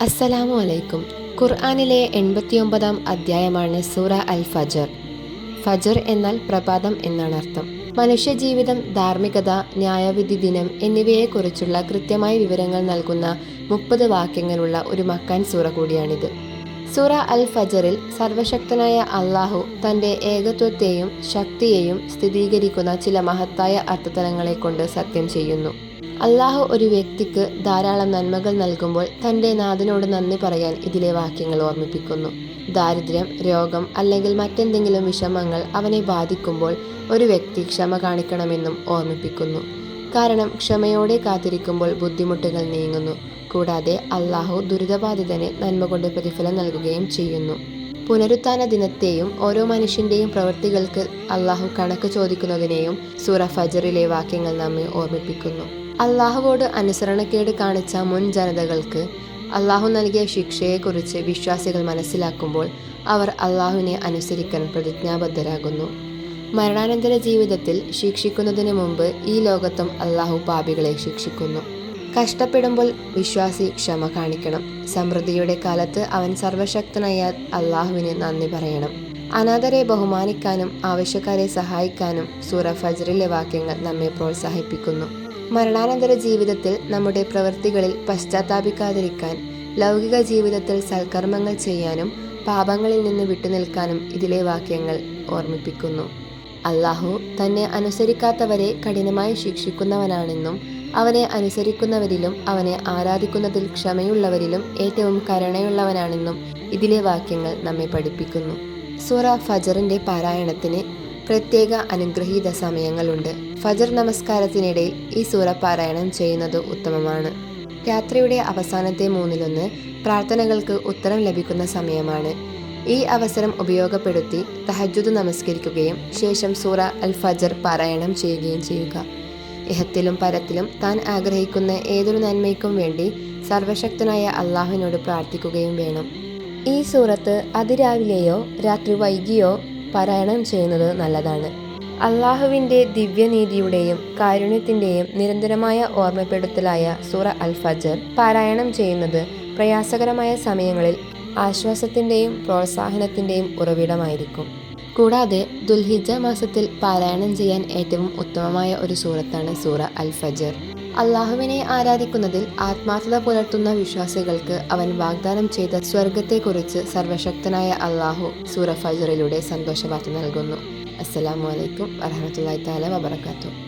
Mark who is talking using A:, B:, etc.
A: അസ്സലാമു അലൈക്കും. ഖുർആാനിലെ എൺപത്തിയൊമ്പതാം അധ്യായമാണ് സൂറ അൽ ഫജർ ഫജർ എന്നാൽ പ്രഭാതം എന്നാണ് അർത്ഥം. മനുഷ്യജീവിതം ധാർമ്മികത ന്യായവിധി ദിനം എന്നിവയെക്കുറിച്ചുള്ള കൃത്യമായ വിവരങ്ങൾ നൽകുന്ന മുപ്പത് വാക്യങ്ങളുള്ള ഒരു മക്കാൻ സൂറ കൂടിയാണിത്. സൂറ അൽ ഫജറിൽ സർവശക്തനായ അള്ളാഹു തന്റെ ഏകത്വത്തെയും ശക്തിയെയും സ്ഥിരീകരിക്കുന്ന ചില മഹത്തായ അർത്ഥതലങ്ങളെ കൊണ്ട് സത്യം ചെയ്യുന്നു. അള്ളാഹു ഒരു വ്യക്തിക്ക് ധാരാളം നന്മകൾ നൽകുമ്പോൾ തന്റെ നാഥനോട് നന്ദി പറയാൻ ഇതിലെ വാക്യങ്ങൾ ഓർമ്മിപ്പിക്കുന്നു. ദാരിദ്ര്യം രോഗം അല്ലെങ്കിൽ മറ്റെന്തെങ്കിലും വിഷമങ്ങൾ അവനെ ബാധിക്കുമ്പോൾ ഒരു വ്യക്തി ക്ഷമ കാണിക്കണമെന്നും ഓർമ്മിപ്പിക്കുന്നു. കാരണം ക്ഷമയോടെ കാത്തിരിക്കുമ്പോൾ ബുദ്ധിമുട്ടുകൾ നീങ്ങുന്നു. കൂടാതെ അള്ളാഹു ദുരിതബാധിതന് നന്മ കൊണ്ട് പ്രതിഫലം നൽകുകയും ചെയ്യുന്നു. പുനരുത്ഥാന ദിനത്തെയും ഓരോ മനുഷ്യന്റെയും പ്രവൃത്തികൾക്ക് അള്ളാഹു കണക്ക് ചോദിക്കുന്നതിനെയും സൂറ ഫജറിലെ വാക്യങ്ങൾ നമ്മെ ഓർമ്മിപ്പിക്കുന്നു. അള്ളാഹുവോട് അനുസരണക്കേട് കാണിച്ച മുൻ ജനതകൾക്ക് അള്ളാഹു നൽകിയ ശിക്ഷയെക്കുറിച്ച് വിശ്വാസികൾ മനസ്സിലാക്കുമ്പോൾ അവർ അള്ളാഹുവിനെ അനുസരിക്കാൻ പ്രതിജ്ഞാബദ്ധരാകുന്നു. മരണാനന്തര ജീവിതത്തിൽ ശിക്ഷിക്കുന്നതിന് മുമ്പ് ഈ ലോകത്തും അള്ളാഹു പാപികളെ ശിക്ഷിക്കുന്നു. കഷ്ടപ്പെടുമ്പോൾ വിശ്വാസി ക്ഷമ കാണിക്കണം. സമൃദ്ധിയുടെ കാലത്ത് അവൻ സർവശക്തനായ അള്ളാഹുവിന് നന്ദി പറയണം. അനാഥരെ ബഹുമാനിക്കാനും ആവശ്യക്കാരെ സഹായിക്കാനും സൂറ ഫജറിലെ വാക്യങ്ങൾ നമ്മെ പ്രോത്സാഹിപ്പിക്കുന്നു. മരണാനന്തര ജീവിതത്തിൽ നമ്മുടെ പ്രവൃത്തികളിൽ പശ്ചാത്താപിക്കാതിരിക്കാൻ ലൗകിക ജീവിതത്തിൽ സൽക്കർമ്മങ്ങൾ ചെയ്യാനും പാപങ്ങളിൽ നിന്ന് വിട്ടുനിൽക്കാനും ഇതിലെ വാക്യങ്ങൾ ഓർമ്മിപ്പിക്കുന്നു. അള്ളാഹു തന്നെ അനുസരിക്കാത്തവരെ കഠിനമായി ശിക്ഷിക്കുന്നവനാണെന്നും അവനെ അനുസരിക്കുന്നവരിലും അവനെ ആരാധിക്കുന്നതിൽ ക്ഷമയുള്ളവരിലും ഏറ്റവും കരുണയുള്ളവനാണെന്നും ഇതിലെ വാക്യങ്ങൾ നമ്മെ പഠിപ്പിക്കുന്നു. സൂറ ഫജറിന്റെ പാരായണത്തിന് പ്രത്യേക അനുഗ്രഹീത സമയങ്ങളുണ്ട്. ഫജർ നമസ്കാരത്തിനിടയിൽ ഈ സൂറ പാരായണം ചെയ്യുന്നത് ഉത്തമമാണ്. രാത്രിയുടെ അവസാനത്തെ മൂന്നിലൊന്ന് പ്രാർത്ഥനകൾക്ക് ഉത്തരം ലഭിക്കുന്ന സമയമാണ്. ഈ അവസരം ഉപയോഗപ്പെടുത്തി തഹജുദ് നമസ്കരിക്കുകയും ശേഷം സൂറ അൽ ഫജർ പാരായണം ചെയ്യുകയും ചെയ്യുക. ഇഹത്തിലും പരത്തിലും താൻ ആഗ്രഹിക്കുന്ന ഏതൊരു നന്മയ്ക്കും വേണ്ടി സർവശക്തനായ അള്ളാഹുവിനോട് പ്രാർത്ഥിക്കുകയും വേണം. ഈ സൂറത്ത് അതിരാവിലെയോ രാത്രി വൈകിയോ പാരായണം ചെയ്യുന്നത് നല്ലതാണ്. അള്ളാഹുവിന്റെ ദിവ്യനീതിയുടെയും കാരുണ്യത്തിന്റെയും നിരന്തരമായ ഓർമ്മപ്പെടുത്തലായ സൂറ അൽ ഫജർ പാരായണം ചെയ്യുന്നത് പ്രയാസകരമായ സമയങ്ങളിൽ ആശ്വാസത്തിന്റെയും പ്രോത്സാഹനത്തിന്റെയും ഉറവിടമായിരിക്കും. കൂടാതെ ദുൽഹിജ മാസത്തിൽ പാരായണം ചെയ്യാൻ ഏറ്റവും ഉത്തമമായ ഒരു സൂറത്താണ് സൂറ അൽ ഫജർ അള്ളാഹുവിനെ ആരാധിക്കുന്നതിൽ ആത്മാർത്ഥത പുലർത്തുന്ന വിശ്വാസികൾക്ക് അവൻ വാഗ്ദാനം ചെയ്ത സ്വർഗത്തെക്കുറിച്ച് സർവശക്തനായ അള്ളാഹു സൂറ ഫജറിലൂടെ സന്തോഷവാർത്ത നൽകുന്നു. അസ്സലാമു അലൈക്കും വറഹമത്തല്ലാ താല വബർക്കാത്തു